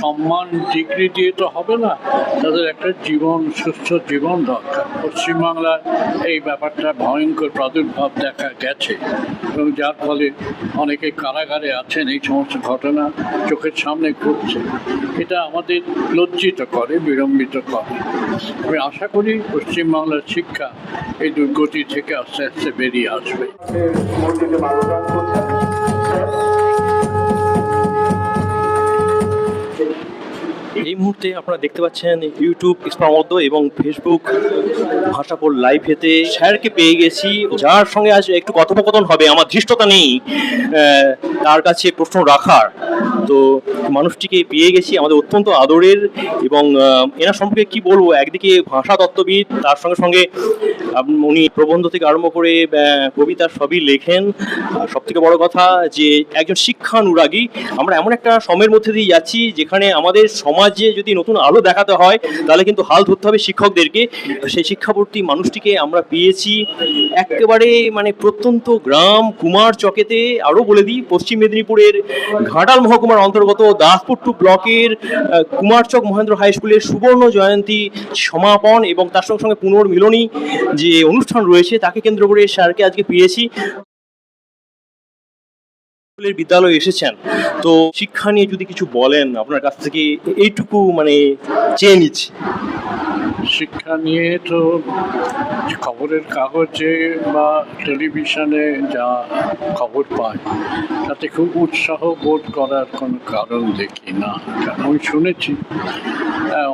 সম্মান ডিগ্রি দিয়ে তো হবে না, তাদের একটা জীবন, সুস্থ জীবন দরকার। পশ্চিমবাংলায় এই ব্যাপারটা ভয়ঙ্কর প্রাদুর্ভাব দেখা গেছে এবং যার ফলে অনেকে কারাগারে আছেন, এই সমস্ত ঘটনা চোখের সামনে ঘটছে এটা আমাদের লজ্জিত করে বিলম্বিত করে। আমি আশা করি পশ্চিমবাংলার শিক্ষা এই দুর্গতি থেকে আস্তে আস্তে বেরিয়ে আসবে। মুহূর্তে আপনারা দেখতে পাচ্ছেন ইউটিউব ইসলামদ্দ এবং ফেসবুক ভাষাপোর লাইভেতে স্যারকে পেয়ে গেছি। যার সঙ্গে আজ একটু কথোপকথন হবে, আমার ধৃষ্টতা নেই। তার কাছে প্রশ্ন রাখার। তো মানুষটিকে পেয়ে গেছি আমাদের অত্যন্ত আদরের এবং এনার সম্পর্কে কি বলব? একদিকে ভাষা তত্ত্ববিদ, তার সঙ্গে সঙ্গে উনি প্রবন্ধ থেকে আরম্ভ করে কবিতা সবই লেখেন। সব থেকে বড় কথা যে, একজন শিক্ষানুরাগী। আমরা এমন একটা সময়ের মধ্যে দিয়ে যাচ্ছি যেখানে আমাদের সমাজে যদি নতুন আলো দেখাতে হয়, তাহলে কিন্তু হাল ধরতে হবে শিক্ষকদেরকে। সেই শিক্ষাবর্তী মানুষটিকে আমরা পেয়েছি একেবারে মানে প্রত্যন্ত গ্রাম কুমার চকেতে আরও বলে দিই, পশ্চিম মেদিনীপুরের ঘাটাল মহকুমার অন্তর্গত দাসপুর টু ব্লকের কুমারচক মহেন্দ্র হাই স্কুলের সুবর্ণ জয়ন্তী সমাপন এবং তার সঙ্গে সঙ্গে পুনর্মিলনী যে অনুষ্ঠান রয়েছে, তাকে কেন্দ্র করে স্যারকে আজকে পেয়েছি। স্কুলের বিদ্যালয়ে এসেছেন। তো শিক্ষা নিয়ে যদি কিছু বলেন, আপনার কাছ থেকে এইটুকু মানে চেয়ে নিচ্ছি। শিক্ষা নিয়ে তো খবরের কাগজে বা টেলিভিশনে যা খবর পাই, তাতে খুব উৎসাহ বোধ করার কোনো কারণ দেখি না। কারণ আমি শুনেছি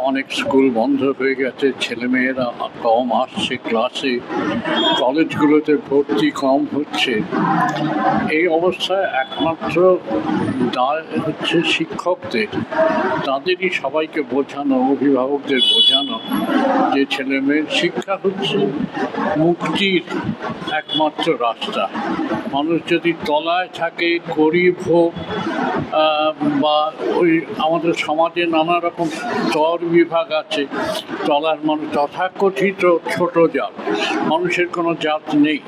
অনেক স্কুল বন্ধ হয়ে গেছে, ছেলেমেয়েরা কম আসছে ক্লাসে, কলেজগুলোতে ভর্তি কম হচ্ছে। এই অবস্থায় একমাত্র দায় হচ্ছে শিক্ষকদের, তাদেরই সবাইকে বোঝানো, অভিভাবকদের বোঝানো। যে ছেলে মেয়ের শিক্ষা হচ্ছে মুক্তির একমাত্র রাস্তা। মানুষ যদি তলায় থাকে, গরিব হোক বা ওই আমাদের সমাজে নানা রকম স্তর বিভাগ আছে, তলার মানুষ তথাকথিত ছোট জাত। মানুষের কোনো জাত নেই।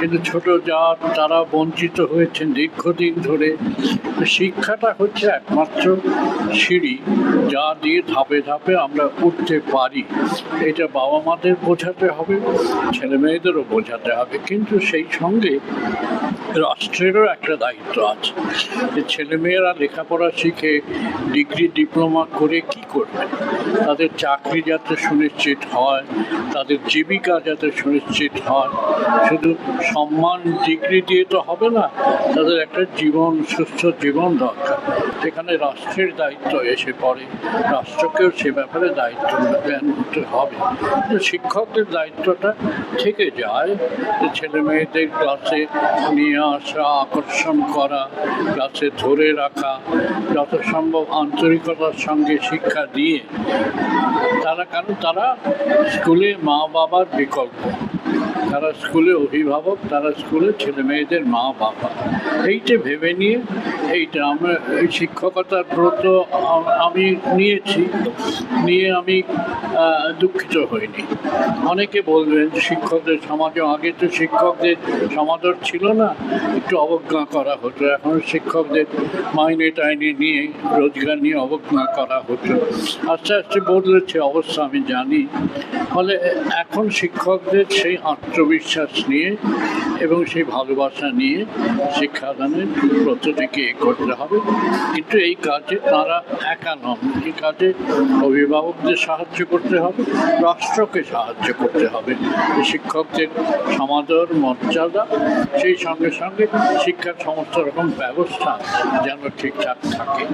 কিন্তু ছোট জাত, তারা বঞ্চিত হয়েছেন দীর্ঘদিন ধরে। শিক্ষাটা হচ্ছে একমাত্র সিঁড়ি, যা দিয়ে ধাপে ধাপে আমরা উঠতে পারি। এটা বাবা মাদের বোঝাতে হবে ছেলে মেয়েদেরও বোঝাতে হবে। কিন্তু সেই সঙ্গে রাষ্ট্রেরও একটা দায়িত্ব আছে। যে ছেলেমেয়েরা লেখাপড়া শিখে, ডিগ্রি, ডিপ্লোমা করে কি করবে। তাদের চাকরি যাতে সুনিশ্চিত হয়, তাদের জীবিকা যাতে সুনিশ্চিত হয়, শুধু সম্মান ডিগ্রি দিয়ে তো হবে না, তাদের একটা জীবন, সুস্থ জীবন দরকার। সেখানে রাষ্ট্রের দায়িত্ব এসে পড়ে, রাষ্ট্রকেও সে ব্যাপারে দায়িত্ব জ্ঞান করতে হবে। শিক্ষকদের দায়িত্বটা থেকে যায়, যে ছেলে মেয়েদের ক্লাসে নিয়ে আসা, আকর্ষণ করা, ক্লাসে ধরে রাখা, যত সম্ভব আন্তরিকতার সঙ্গে শিক্ষা দিয়ে তারা কারণ তারা স্কুলে মা বাবার বিকল্প। তারা স্কুলে অভিভাবক, তারা স্কুলে ছেলে মেয়েদের মা, বাবা। এইটা ভেবে নিয়ে, এইটা আমরা শিক্ষকতার ব্রত আমি নিয়েছি। নিয়ে আমি দুঃখিত হইনি। অনেকে বলবেন শিক্ষকদের সমাজে, আগে তো শিক্ষকদের সমাদর ছিল না, একটু অবজ্ঞা করা হতো। এখন শিক্ষকদের মাইনে টাইনে নিয়ে, রোজগার নিয়ে অবজ্ঞা করা হতো। আস্তে আস্তে বদলেছে অবস্থা আমি জানি। ফলে এখন শিক্ষকদের সেই আত্মবিশ্বাস নিয়ে এবং সেই ভালোবাসা নিয়ে শিক্ষাদানের এ করতে হবে। কিন্তু এই কাজে তারা একা নন। এই কাজে অভিভাবকদের সাহায্য করতে হবে, রাষ্ট্রকে সাহায্য করতে হবে। শিক্ষকদের সমাদর, মর্যাদা, সেই সঙ্গে সঙ্গে শিক্ষার সমস্ত রকম ব্যবস্থা যেন ঠিকঠাক থাকে।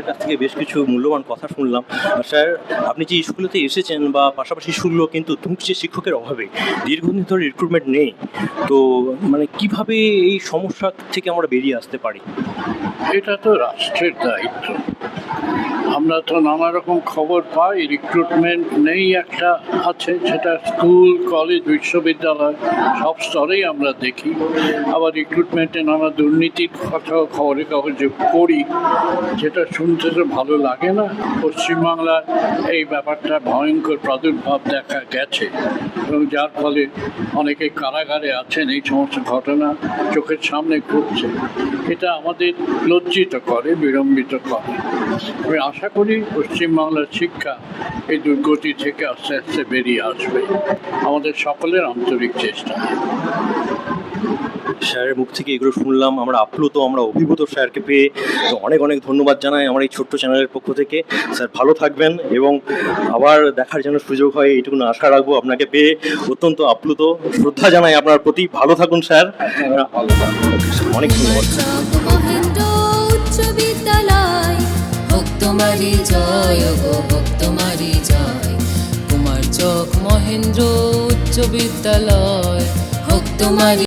স্যারের কাছ থেকে বেশ কিছু মূল্যবান কথা শুনলাম। স্যার, আপনি যে স্কুলেতে এসেছেন বা পাশাপাশি স্কুলগুলো কিন্তু ধুঁকছে শিক্ষকের অভাবে দীর্ঘদিন ধরে রিক্রুটমেন্ট নেই। তো মানে কীভাবে এই সমস্যা থেকে আমরা বেরিয়ে আসতে পারি? এটা তো রাষ্ট্রের দায়িত্ব। আমরা তো নানা রকম খবর পাই রিক্রুটমেন্ট নেই একটা আছে, সেটা স্কুল কলেজ বিশ্ববিদ্যালয়, সব স্তরেই আমরা দেখি। আবার রিক্রুটমেন্টে নানা দুর্নীতির কথাও খবরের কাগজে পড়ি, যেটা শুনতে তো ভালো লাগে না। পশ্চিমবাংলায় এই ব্যাপারটা ভয়ঙ্কর প্রাদুর্ভাব দেখা গেছে, এবং যার ফলে অনেকে কারাগারে আছেন, এই সমস্ত ঘটনা চোখের সামনে ঘটছে এটা আমাদের লজ্জিত করে বিড়ম্বিত করে। আমি আশা করি পশ্চিমবাংলার শিক্ষা এই দুর্গতি থেকে আস্তে আস্তে বেরিয়ে আসবে। আমাদের সকলের আন্তরিক চেষ্টা। স্যারের মুখ থেকে এগুলো শুনলাম আমরা আপ্লুত আমরা অভিভূত স্যারকে পেয়ে তো অনেক অনেক ধন্যবাদ জানাই আমার এই ছোট্ট চ্যানেলের পক্ষ থেকে। স্যার ভালো থাকবেন এবং আবার দেখার যেন সুযোগ হয় এইটুকু আশা রাখব আপনাকে পেয়ে। অত্যন্ত আপ্লুত। শ্রদ্ধা জানাই আপনার প্রতি। ভালো থাকুন স্যার। থাকবেন। অনেক ধন্যবাদ। তোমারই জয় গো হোক তোমারই জয়। কুমার চক মহেন্দ্র উচ্চ বিদ্যালয় হোক তোমারই